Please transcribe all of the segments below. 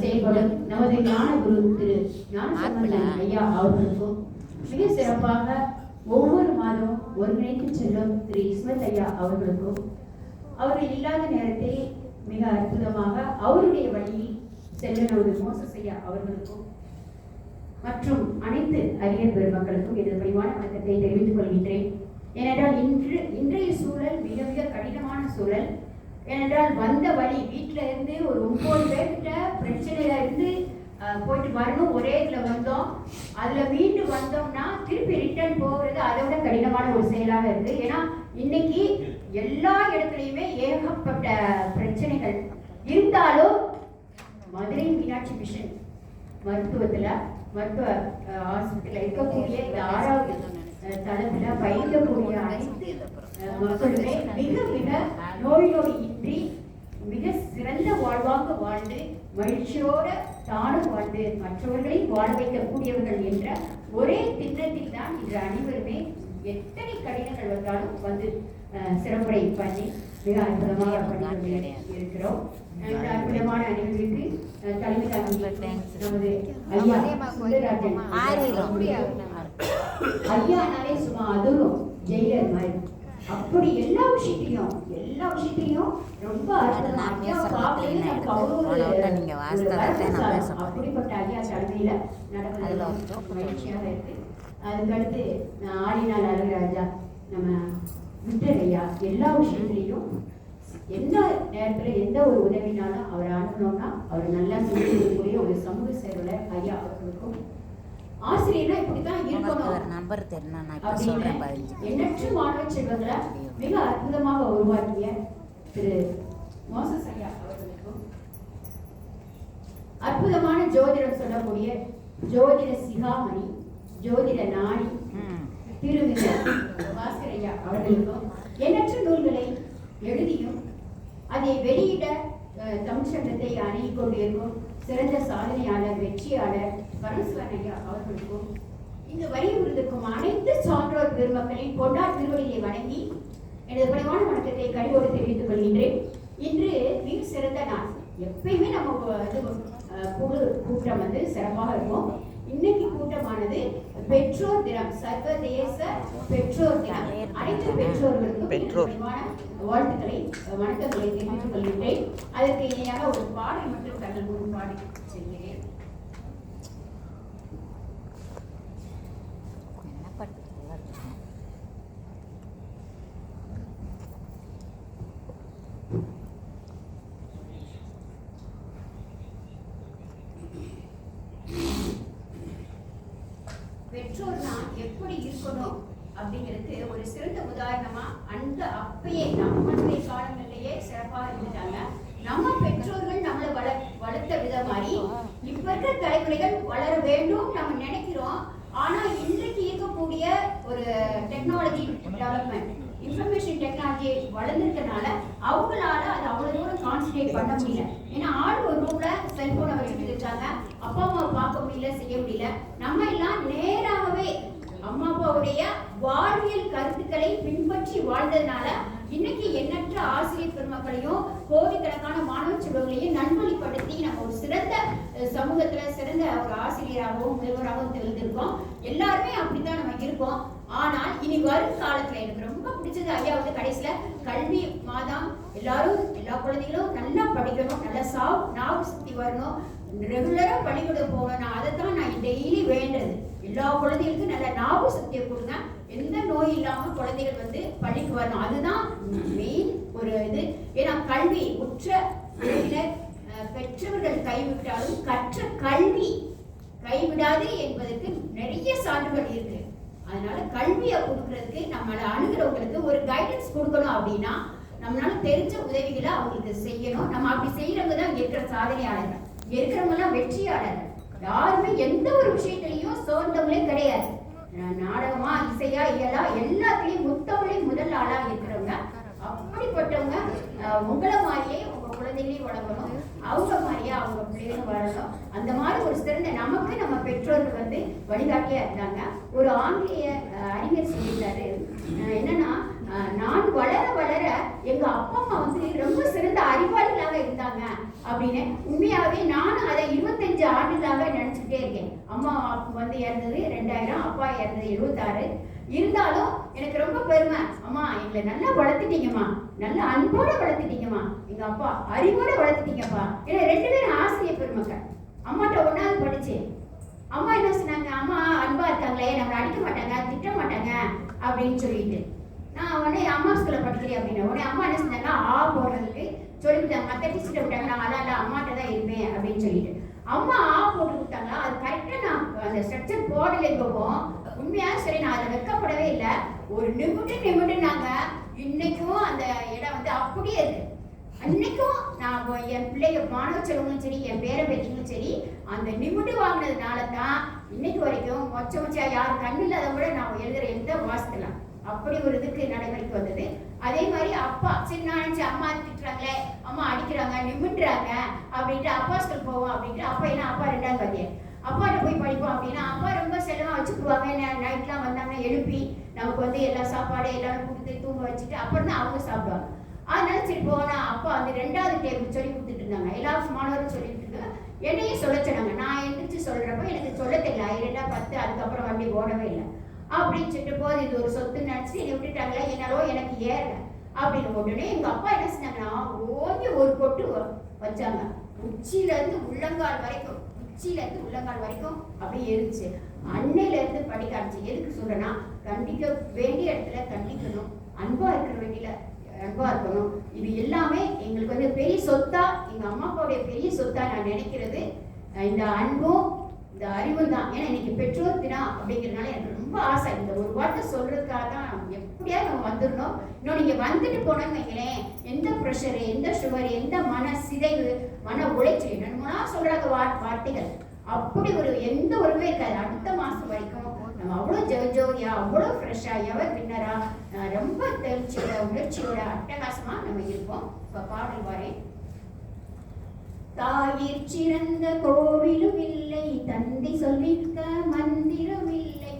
செயல்படும் நமது ஞான குரு திரு ஞானசம்பந்தன் ஐயா அவர்களுக்கும் மிக சிறப்பாக ஒவ்வொரு மாதமும் ஒருங்கிணைத்து செல்லும் திரு இஸ்மத் ஐயா அவர்களுக்கும் அவர் இல்லாத நேரத்தில் மிக அற்புதமாக அவருடைய வழியில் செல்ல நமது மோசஸ் ஐயா அவர்களுக்கும் மற்றும் அனைத்து அரியர் பெருமக்களுக்கும் எனது பணிவான வணக்கத்தை தெரிவித்துக் கொள்கின்றேன். ஏனென்றால் இன்று இன்றைய சூழல் மிக மிக கடினமான சூழல். ஏனென்றால் வந்த வழி வீட்டில இருந்து ஒரு ஒன்பது பேர்கிட்ட பிரச்சனையில இருந்து போயிட்டு வரணும் ஒரே இதுல வந்தோம். அதுல மீண்டு வந்தோம்னா திருப்பி ரிட்டர்ன் போகிறது அதை விட கடினமான ஒரு செயலாக இருக்கு. ஏன்னா இன்னைக்கு எல்லா இடத்துலையுமே ஏகப்பட்ட பிரச்சனைகள். இருந்தாலும் மதுரை மீனாட்சி மிஷன் மருத்துவத்துல மருத்துவ ஆஸ்பத்திரியில் இருக்கக்கூடிய இந்த ஆறாவது அஹ், தளத்துல பயிலக்கூடிய அனைத்து மக்களுமே மிக மிக நோய் இன்றி மிக சிறந்த வாழ்வாக வாழ்ந்து மகிழ்ச்சியோட தானும் வாழ்ந்து மற்றவர்களை வாழ வைக்கக்கூடியவர்கள் என்ற ஒரே திட்டத்தில் தான் இன்று அனைவருமே எத்தனை கடினங்கள் வந்தாலும் வந்து சிறப்புரை பண்ணி மிக அற்புதமாக பண்ணி இருக்கிறோம். இந்த அற்புதமான நிகழ்வுக்கு தலைமை நமது ஐயா சுந்தரராஜன். ஐயானாலே சும்மா அதுவும் ஜெயிலர் மாதிரி. அப்படி எல்லா விஷயத்தையும் எல்லா விஷயத்தையும் ரொம்ப நீங்க. நான் பேச. அப்படிப்பட்ட ஐயா மகிழ்ச்சியாக இருக்கு அதுக்கடுத்து ஆடினால் அழகராஜா நம்ம விட்டர் ஐயா எல்லா விஷயத்திலையும் எந்த நேரத்துல எந்த ஒரு உதவினாலும் அவரை அனுப்பணும்னா அவர் நல்லா செய்யக்கூடிய ஒரு சமூக சேவையில ஐயா அவர்களுக்கும் ஆசிரியர்னா இப்படித்தான் இருக்கணும். நம்பர் தெரியும் நான் இப்போ அப்படின்னு பதினஞ்சு எண்ணற்ற மாணவ செல்வங்களை மிக அற்புதமாக உருவாக்கிய திரு மோசஸ் ஐயா அவர்களுக்கும் அற்புதமான ஜோதிடம் சொல்லக்கூடிய ஜோதிட சிகாமணி ஜோதிட நாணி திருமிக பாஸ்கர் ஐயா அவர்களுக்கும் எண்ணற்ற நூல்களை எழுதியும் அதை வெளியிட தமிழ் தமிழ்ச்சங்கத்தை அணுகிக் கொண்டிருக்கும் சிறந்த சாதனையாளர் வெற்றியாளர் பரமசிவன் ஐயா அவர்களுக்கும் இந்த வலியுறுத்திருக்கும் அனைத்து சான்றோர் பெருமக்களின் பொன்னார் திருவடியை வணங்கி எனது பணிவான வணக்கத்தை கழிவோடு தெரிவித்துக் கொள்கின்றேன். இன்று மிக சிறந்த நாள். எப்பயுமே நம்ம இது புகழ் கூட்டம் வந்து சிறப்பாக இருக்கும் இன்னைக்கு கூட்டமானது பெற்றோர் தினம் சர்வதேச பெற்றோர் தினம். அனைத்து பெற்றோர்களுக்கும் பெற்றோர். வாழ்த்துக்களை வணக்கங்களை தெரிவித்துக் கொள்கின்றேன். அதற்கு இணையாக ஒரு பாடல் மட்டும் தங்கள் முன் பாடி செல்கிறேன் என்ன பாட்டு நல்லா இருக்கு பெற்றோர்னா எப்படி இருக்கணும் அப்படிங்கிறது ஒரு சிறந்த உதாரணமா அந்த அப்பயே நம்மளுடைய காலங்களிலேயே சிறப்பாக இருந்துட்டாங்க நம்ம பெற்றோர்கள் நம்மளை வள வளர்த்த விதம் மாதிரி இப்ப இருக்கிற தலைமுறைகள் வளர வேண்டும் நம்ம நினைக்கிறோம். ஆனா இன்றைக்கு இருக்கக்கூடிய ஒரு டெக்னாலஜி டெவலப்மெண்ட் இன்ஃபர்மேஷன் டெக்னாலஜி வளர்ந்துருக்கனால அவங்களால அது அவ்வளவு தூரம் கான்சன்ட்ரேட் பண்ண முடியல. ஏன்னா ஆள் ஒரு ரூம்ல செல்போனை வச்சுட்டு இருக்காங்க. அப்பா அம்மா பார்க்க முடியல செய்ய முடியல. நம்ம எல்லாம் நேராகவே அம்மா அப்பாவுடைய வாழ்வியல் கருத்துக்களை பின்பற்றி வாழ்ந்ததுனால இன்னைக்கு எண்ணற்ற ஆசிரியர் பெருமக்களையும் கோடிக்கணக்கான மாணவ செல்வங்களையும் நல்வழிப்படுத்தி நம்ம ஒரு சிறந்த சமூகத்துல சிறந்த ஒரு ஆசிரியராகவும் முதல்வராகவும் தெரிந்திருக்கோம் எல்லாருமே அப்படித்தான் நம்ம இருக்கோம். ஆனால் இனி வரும் காலத்துல எனக்கு ரொம்ப பிடிச்சது ஐயா வந்து கடைசியில கல்வி மாதம் எல்லாரும் எல்லா குழந்தைகளும் நல்லா படிக்கணும் நல்லா சாப் நாவு சுத்தி வரணும். ரெகுலரா பள்ளிக்கூடம் போகணும். நான் அதை தான் நான் டெய்லி வேண்டது. எல்லா குழந்தைகளுக்கும் நல்ல ஞாபக சக்தியை கொடுங்க எந்த நோய் இல்லாம குழந்தைகள் வந்து பள்ளிக்கு வரணும். அதுதான் மெயின் ஒரு இது. ஏன்னா கல்வி உற்ற அஹ், பெற்றவர்கள் கைவிட்டாலும் கற்ற கல்வி கைவிடாது என்பதற்கு நிறைய சான்றுகள் இருக்கு. அதனால கல்வியை கொடுக்கறதுக்கு நம்மளை அணுகிறவங்களுக்கு ஒரு கைடன்ஸ் கொடுக்கணும் அப்படின்னா நம்மளால தெரிஞ்ச உதவிகளை அவங்களுக்கு செய்யணும். நம்ம அப்படி செய்யறவங்க தான் இருக்கிற சாதனையாளர்கள். இருக்கிறவங்க எல்லாம் வெற்றியாளர்கள். யாருமே எந்த ஒரு விஷயத்திலையும் சோர்ந்தவங்களே கிடையாது. நாடகமா இசையா இயலா எல்லாத்துலயும் முத்தமிழே முதல் ஆளா இருக்கிறவங்க. அப்படிப்பட்டவங்க உங்களை மாதிரியே உங்க குழந்தைகளையும் வளர்க்கணும். அவங்க மாதிரியே அவங்க பிள்ளைகளும் வளரணும் அந்த மாதிரி ஒரு சிறந்த நமக்கு நம்ம பெற்றோர்கள் வந்து வழிகாட்டியா இருந்தாங்க. ஒரு ஆங்கிலேய அறிஞர் சொல்லியிருந்தாரு. என்னன்னா நான் வளர வளர எங்க அப்பா அம்மா வந்து ரொம்ப சிறந்த அறிவாளிகளாக இருந்தாங்க அப்படின்னு உண்மையாவே நானும் அதை இருபத்தஞ்சு ஆண்டுகளாக நினைச்சுட்டே இருக்கேன். அம்மா வந்து இறந்தது ரெண்டாயிரம் அப்பா இறந்தது எழுபத்தாறு இருந்தாலும் எனக்கு ரொம்ப பெருமை. அம்மா எங்களை நல்லா வளர்த்துட்டீங்கம்மா. நல்ல அன்போட வளர்த்துட்டீங்கம்மா. எங்க அப்பா அறிவோட வளர்த்துட்டீங்கப்பா. ஏன்னா ரெண்டு பேரும் ஆசிரியர் பெருமக்கள். அம்மாட்ட ஒன்றாவது படிச்சேன். அம்மா என்ன சொன்னாங்க? அம்மா அன்பா இருக்காங்களே நம்மளை அடிக்க மாட்டாங்க திட்ட மாட்டாங்க அப்படின்னு சொல்லிட்டு. நான் உடனே அம்மா ஸ்கூல்ல படிக்கிறேன் அப்படின்னு உடனே அம்மா என்ன சொன்னாங்க? ஆ போடுறதுக்கு சொல்லிவிட்டாங்க மற்ற டீச்சர் விட்டாங்க நான் அதான் இல்லை அம்மாட்ட தான் இருப்பேன் அப்படின்னு சொல்லிட்டு. அம்மா ஆ போட்டு கொடுத்தாங்களா அது கரெக்டாக நான் அந்த ஸ்ட்ரக்சர் போடலை போவோம் உண்மையாக சரி நான் அதை வெக்கப்படவே இல்லை. ஒரு நிமிடம் நிமிடம் நாங்கள் இன்னைக்கும் அந்த இடம் வந்து அப்படியே இருக்கு. அன்னைக்கும் நான் என் பிள்ளைங்க மாணவ செல்வங்களும் சரி என் பேர பேத்திங்களும் சரி அந்த நிமிட்டு வாங்கினதுனால தான் இன்னைக்கு வரைக்கும் மொச்ச மொச்சா யார் கண்ணு இல்லாத கூட நான் எழுதுற எந்த வாசிக்கலாம். அப்படி ஒரு இதுக்கு நடைமுறைக்கு வந்தது. அதே மாதிரி அப்பா சரி நான் அம்மா திட்டுறாங்களே அம்மா அடிக்கிறாங்க நிமிடுறாங்க அப்படின்ட்டு அப்பா ஸ்கூல் போவோம் அப்படின்ட்டு அப்பா ஏன்னா அப்பா ரெண்டாவது வாத்தியார். அப்பாட்ட போய் படிப்போம் அப்படின்னா அப்பா ரொம்ப செலவாக வச்சுக்குவாங்க நைட்லாம் வந்தாங்கன்னா எழுப்பி நமக்கு வந்து எல்லா சாப்பாடு எல்லாரும் கொடுத்து தூங்க வச்சுட்டு அப்புறம் தான் அவங்க சாப்பிடுவாங்க. அதனால சரி போனா அப்பா வந்து ரெண்டாவது டேபிள் சொல்லி கொடுத்துட்டு இருந்தாங்க. எல்லா மாணவரும் சொல்லிட்டு இருக்காங்க. என்னையும் சொல்ல சொன்னாங்க. நான் எந்திரிச்சு சொல்றப்ப எனக்கு சொல்ல தெரியல. இரண்டா பத்து அதுக்கப்புறம் வண்டி ஓடவே இல்லை. அப்படின்னு சொல்லிட்டு போது இது ஒரு சொத்து நினைச்சு என்னை விட்டுட்டாங்களே? என்னாலோ எனக்கு ஏறல. அப்படின்னு உடனே எங்க அப்பா என்ன செஞ்சாங்கன்னா ஓங்கி ஒரு கொட்டு வச்சாங்க. உச்சியிலேருந்து உள்ளங்கால் வரைக்கும் உச்சியிலேருந்து உள்ளங்கால் வரைக்கும் அப்படியே இருந்துச்சு அன்னையில இருந்து படிக்க ஆரம்பிச்சு. எதுக்கு சொல்றேன்னா கண்டிக்க வேண்டிய இடத்துல கண்டிக்கணும். அன்பா இருக்கிற வேண்டியில அன்பா இருக்கணும். இது எல்லாமே எங்களுக்கு வந்து பெரிய சொத்தா எங்க அம்மா அப்பாவுடைய பெரிய சொத்தா நான் நினைக்கிறது. இந்த அன்பும் இந்த அறிவும் தான். ஏன்னா இன்னைக்கு பெற்றோர் தினம் அப்படிங்கிறதுனால எனக்கு ரொம்ப ஆசை. இந்த ஒரு வார்த்தை சொல்றதுக்காக தான் எப்படியாவது நம்ம வந்துடணும். இன்னும் நீங்க வந்துட்டு போனோம்னு வைங்களேன் எந்த ப்ரெஷரு எந்த சுகர் எந்த மன சிதைவு மன உளைச்சல் என்னென்னா சொல்றாங்க வார்த்தைகள். அப்படி ஒரு எந்த உறவே இருக்காது அடுத்த மாசம் வரைக்கும் நம்ம அவ்வளோ ஜோதியா அவ்வளோ ஃப்ரெஷ்ஷா எவர் வின்னரா ரொம்ப தெளிச்சியோட உணர்ச்சியோட அட்டகாசமா நம்ம இருப்போம். இப்போ பாடல் வரேன் தாயிற் சிறந்த கோவிலும் இல்லை தந்தி சொல்லிக்க மந்திரம் இல்லை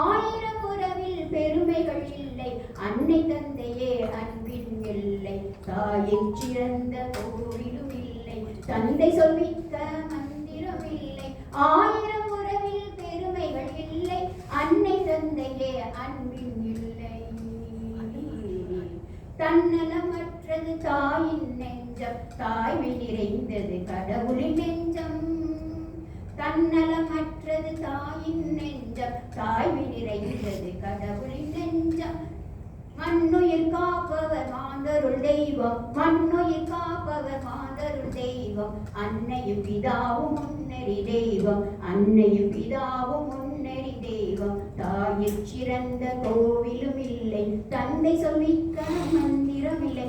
ஆயிரம் உறவில் பெருமைகள் இல்லை அன்னை தந்தையே அன்பின் இல்லை தாயிற் சிறந்த கோவிலும் இல்லை தந்தை சொல்லி மந்திரம் இல்லை ஆயிரம் உறவில் பெருமைகள் இல்லை அன்னை தந்தையே அன்பின் இல்லை தன்னலமற்றது தாயின் நெஞ்சம். தாய்மை நிறைந்தது கடவுளின் நெஞ்சம். தன்னலமற்றது தாயின் நெஞ்சம். தாய்மை நிறைந்தது கடவுளின் நெஞ்சம். மண்ணுயிர் காப்பவர் மாந்தருள் தெய்வம். மண்ணுயிர் காப்பவர் மாந்தருள் தெய்வம். அன்னையும் பிதாவும் முன்னறி தெய்வம். அன்னையும் பிதாவும் முன் தாயில் சிறந்த கோவிலும் இல்லை. தந்தை சொல்லிக்க மந்திரம் இல்லை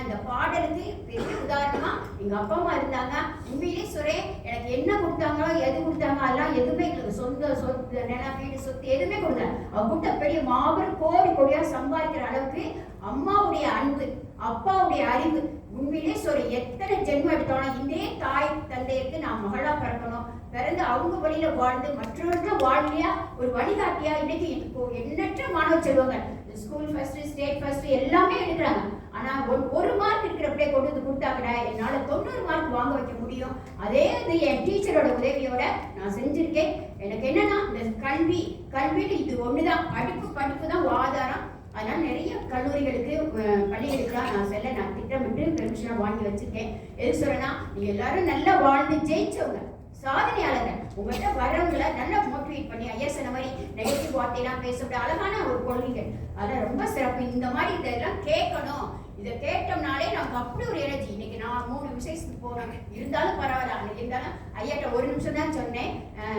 அந்த பாடலுக்கு பெரிய உதாரணமா எங்க அப்பா அம்மா இருந்தாங்க. உண்மையிலே சுரே எனக்கு என்ன கொடுத்தாங்களோ எது கொடுத்தாங்க அதெல்லாம் எதுவுமே எங்களுக்கு சொந்த சொத்து நிலம் வீடு சொத்து எதுவுமே கொடுத்தாங்க அவங்க கொடுத்த பெரிய மாபெரும் கோடி கோடியா சம்பாதிக்கிற அளவுக்கு அம்மாவுடைய அன்பு அப்பாவுடைய அறிவு. உண்மையிலே சொல்ற எத்தனை ஜென்மம் எடுத்தாலும் இதே தாய் தந்தையருக்கு நான் மகளா பிறக்கணும். பிறந்து அவங்க வழியில வாழ்ந்து மற்றவர்கள் வாழ்க்கையா ஒரு வழிகாட்டியா இன்னைக்கு இப்போ எண்ணற்ற மாணவ செல்வங்கள் ஸ்கூல் ஃபர்ஸ்ட் ஸ்டேட் ஃபர்ஸ்ட் எல்லாமே எடுக்கிறாங்க. ஆனா ஒரு ஒரு மார்க் இருக்கிறப்படியே கொண்டு வந்து கொடுத்தாங்கடா என்னால தொண்ணூறு மார்க் வாங்க வைக்க முடியும். அதே இது என் டீச்சரோட உதவியோட நான் செஞ்சிருக்கேன். எனக்கு என்னன்னா இந்த கல்வி கல்வின்னு இது ஒண்ணுதான். படிப்பு படிப்பு தான் ஆதாரம். அதனால நிறைய கல்லூரிகளுக்கு அஹ், பள்ளிகளுக்குலாம் நான் செல்ல நான் திட்டமிட்டு பெர்மிஷனாக வாங்கி வச்சிருக்கேன். எது சொல்றேன்னா எல்லாரும் நல்லா வாழ்ந்து ஜெயிச்சவங்க. சாதனையாளர்கள் உங்கள்கிட்ட வரவங்களை நல்லா மோட்டிவேட் பண்ணி ஐயா சொன்ன மாதிரி நெகட்டிவ் வார்த்தையெல்லாம் பேசக்கூடிய அழகான ஒரு கொள்கைகள் அதெல்லாம் ரொம்ப சிறப்பு இந்த மாதிரி இதெல்லாம் கேட்கணும் இதை கேட்டோம்னாலே நமக்கு அப்படி ஒரு எனர்ஜி இன்னைக்கு நான் மூணு விசேஷத்துக்கு போறேன் இருந்தாலும் பரவாயில்ல அன்னைக்கு இருந்தாலும் ஐயாட்ட ஒரு நிமிஷம் தான் சொன்னேன்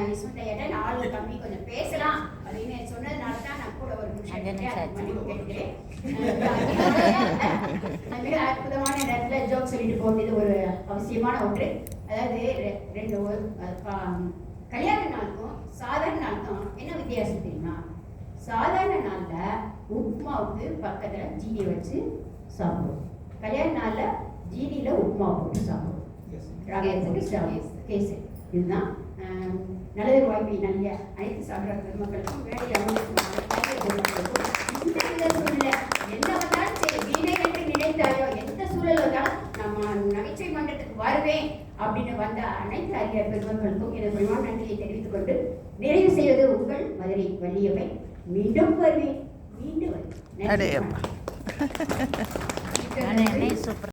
யஷ்வந்த் ஐயாட்ட நாலு தம்பி கொஞ்சம் பேசலாம் அப்படின்னு சொன்னதுனால தான் நான் கூட ஒரு நிமிஷம் கேட்டுக்கிறேன் மிக அற்புதமான நேரத்துல ஜோக் சொல்லிட்டு போகிறது ஒரு அவசியமான ஒன்று அதாவது ரெ- ரெண்டு கல்யாண நாளுக்கும் சாதாரண நாளுக்கும் என்ன வித்தியாசம் தெரியுமா? சாதாரண நாள்ல உப்புமாவுக்கு பக்கத்துல ஜீனி வச்சு சாப்பிடுவோம் கல்யாண நாள்ல ஜீனியில உப்புமா போட்டு சாப்பிடுவோம் ராகத்துக்கு கேசரி. இதுதான் நல்லது வாய்ப்பை. நல்ல அனைத்து சாப்பிட்ற பெருமக்களுக்கும் வேலை அவங்களுக்கும் இந்த வித சூழ்நிலை என்ன வந்தாலும் சரி வீணை என்று நினைத்தாயோ எந்த சூழல் வந்தாலும் நான் ம- நகைச்சுவை மன்றத்துக்கு வருவேன் அப்படின்னு வந்த அனைத்து அறிஞர் பெருமக்களுக்கும் எனது பணிவான நன்றியை தெரிவித்துக் கொண்டு நிறைவு செய்வது உங்கள் மதுரை வள்ளியவை மீண்டும் வருவேன். மீண்டும் வருவேன். நன்றி. சூப்பர்.